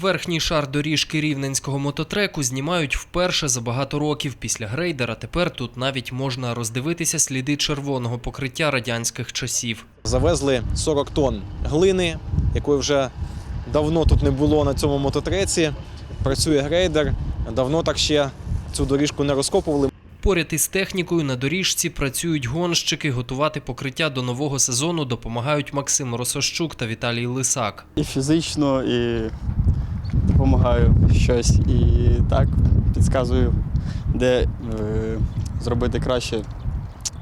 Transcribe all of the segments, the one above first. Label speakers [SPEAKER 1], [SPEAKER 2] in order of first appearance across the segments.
[SPEAKER 1] Верхній шар доріжки рівненського мототреку знімають вперше за багато років після грейдера. Тепер тут навіть можна роздивитися сліди червоного покриття радянських часів.
[SPEAKER 2] Завезли 40 тонн глини, якої вже давно тут не було на цьому мототреці. Працює грейдер. Давно так ще цю доріжку не розкопували.
[SPEAKER 1] Поряд із технікою на доріжці працюють гонщики. Готувати покриття до нового сезону допомагають Максим Росощук та Віталій Лисак.
[SPEAKER 3] і фізично, і допомагаю щось. І так підказую, де е, зробити краще.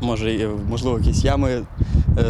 [SPEAKER 3] Може, можливо, якісь ями е,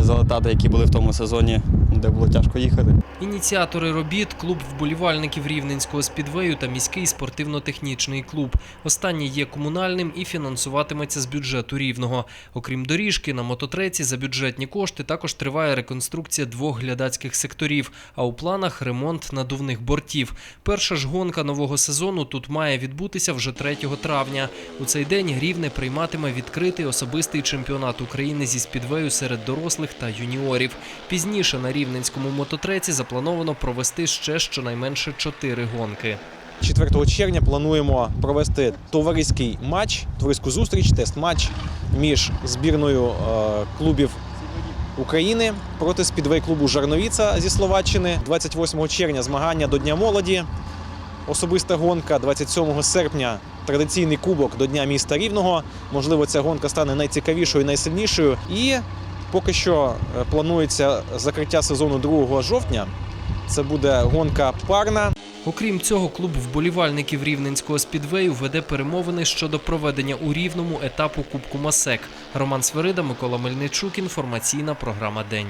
[SPEAKER 3] залатати, які були в тому сезоні, де було тяжко їхати.
[SPEAKER 1] Ініціатори робіт клуб вболівальників рівненського спідвею та міський спортивно-технічний клуб. Останній є комунальним і фінансуватиметься з бюджету рівного. Окрім доріжки, на мототреці за бюджетні кошти також триває реконструкція двох глядацьких секторів. А у планах ремонт надувних бортів. Перша ж гонка нового сезону тут має відбутися вже 3 травня. У цей день рівне прийматиме відкритий особистий чемпіонат України зі спідвею серед дорослих та юніорів. Пізніше на рівненському мототреці заплановано провести ще щонайменше чотири гонки.
[SPEAKER 2] 4 червня плануємо провести товариський матч, товариську зустріч, тест-матч між збірною е, клубів України проти спідвей клубу Жарновіца зі Словаччини. 28 червня змагання до Дня молоді. Особиста гонка 27 серпня. Традиційний кубок до Дня міста Рівного. Можливо, ця гонка стане найцікавішою, найсильнішою. І поки що е, планується закриття сезону 2 жовтня. Це буде гонка парна.
[SPEAKER 1] Окрім цього, клуб вболівальників рівненського спідвею веде перемовини щодо проведення у рівному етапу Кубку Масек. Роман Сверида, Микола Мельничук. Інформаційна програма День.